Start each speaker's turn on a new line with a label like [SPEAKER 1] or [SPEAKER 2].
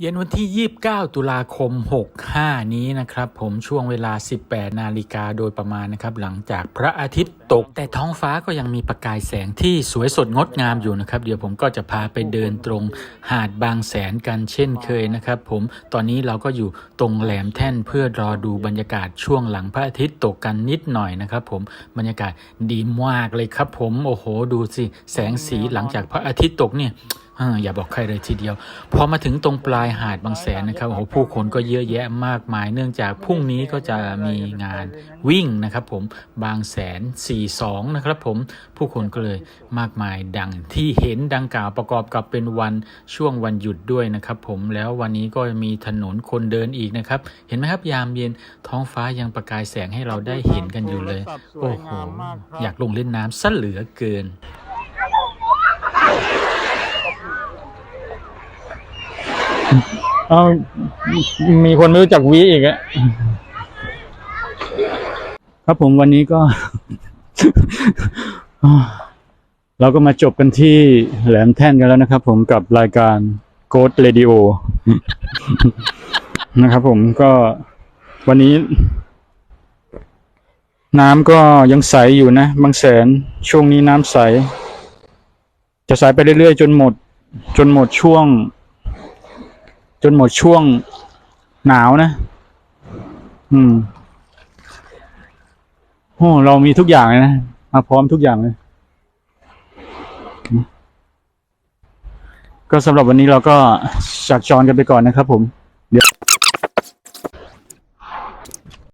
[SPEAKER 1] เย็นวันที่ 29 ตุลาคม 65 นี้นะครับ ผมช่วงเวลา 18 นาฬิกาโดยประมาณนะครับ หลังจากพระอาทิตย์ตก แต่ท้องฟ้าก็ยังมีประกายแสงที่สวยสดงดงามอยู่นะครับ เดี๋ยวผมก็จะพาไปเดินตรงหาดบางแสนกันเช่นเคยนะครับผมตอนนี้เราก็อยู่ตรงแหลมแท่นเพื่อรอดูบรรยากาศช่วงหลังพระอาทิตย์ตกกันนิดหน่อยนะครับ ผมบรรยากาศดีมากเลยครับ ผมโอ้โห ดูสิแสงสีหลังจากพระอาทิตย์ตกเนี่ย อย่าบอกใครเลยทีเดียว พอมาถึงตรงปลายหาดบางแสนนะครับโอ้โหผู้คนก็เยอะแยะมากมาย เนื่องจากพรุ่งนี้ก็จะมีงานวิ่งนะครับ ผมบางแสน 42 นะครับผมผู้คนก็เลยมากมายดังที่เห็นดังกล่าวประกอบกับเป็นวันช่วงวันหยุดด้วยนะครับ ผมแล้ววันนี้ก็มีถนนคนเดินอีกนะครับ เห็นไหมครับยามเย็นท้องฟ้ายังประกายแสงให้เราได้เห็นกันอยู่เลย โอ้โหอยากลงเล่นน้ำซะเหลือเกิน
[SPEAKER 2] เอามีคนไม่รู้จักวีอีกอะครับผมวันนี้ก็ เราก็มาจบกันที่แหลมแท่นกันแล้วนะครับผมกับรายการ Ghost Radio นะครับผมก็วันนี้ น้ำก็ยังใสอยู่นะ บางแสนช่วงนี้น้ำใส จะใสไปเรื่อยๆ จนหมด จนหมดช่วง จนหมดช่วงหนาวนะ อืมโอ้เรามีทุกอย่างเลยนะ มาพร้อมทุกอย่างเลย ก็สำหรับวันนี้เราก็จากจรกันไปก่อนนะครับผม